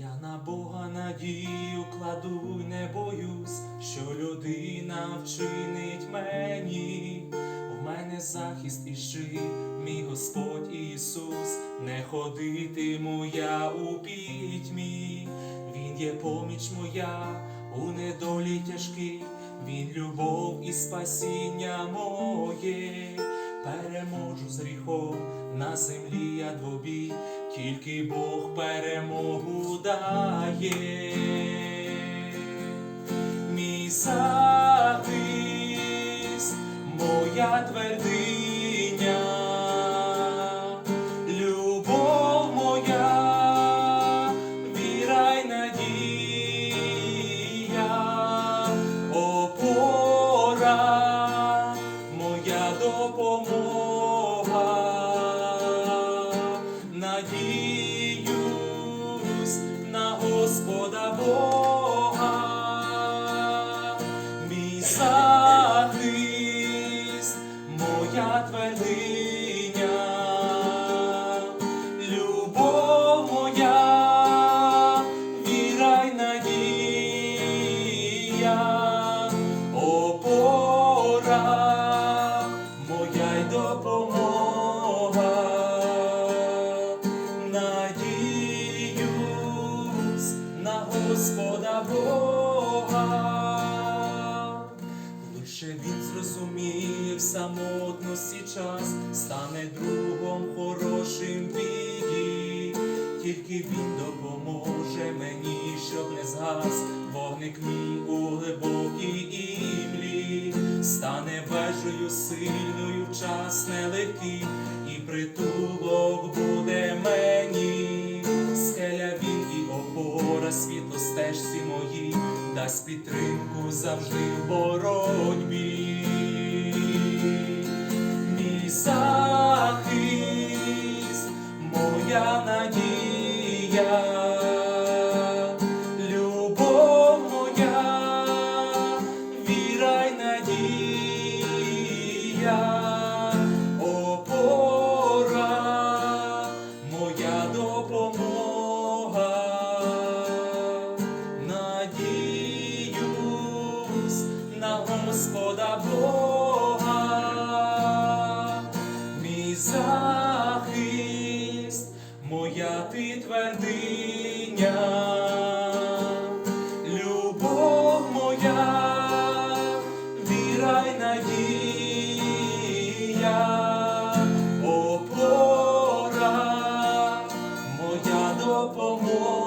Я на Бога надію кладу, не боюсь, що людина вчинить мені. У мене захист і щит, мій Господь Ісус, не ходитиму я у пітьмі. Він є поміч моя у недолі тяжкій, Він любов і спасіння моє. Переможу з гріхом на землі я двобій, тільки Бог перемогу дає. Мій захист, моя твердиня, любов моя, віра й надія, опора, моя допомога, Господа Бога, мій захист, моя твердиня, любов моя, віра й надія, опора, моя й допомога, Бога. Лише він зрозуміє в самотності час, стане другом хорошим в біді, тільки він допоможе мені, щоб не згас вогник мій у глибокій імлі, стане вежею сильною час нелегкий, і притулок буде мені, стежці моїй, дасть підтримку завжди в боротьбі. Мій захист, моя надія, Господа Бога, мій захист, моя ти твердиня, любов моя, віра й надія, опора, моя допомога.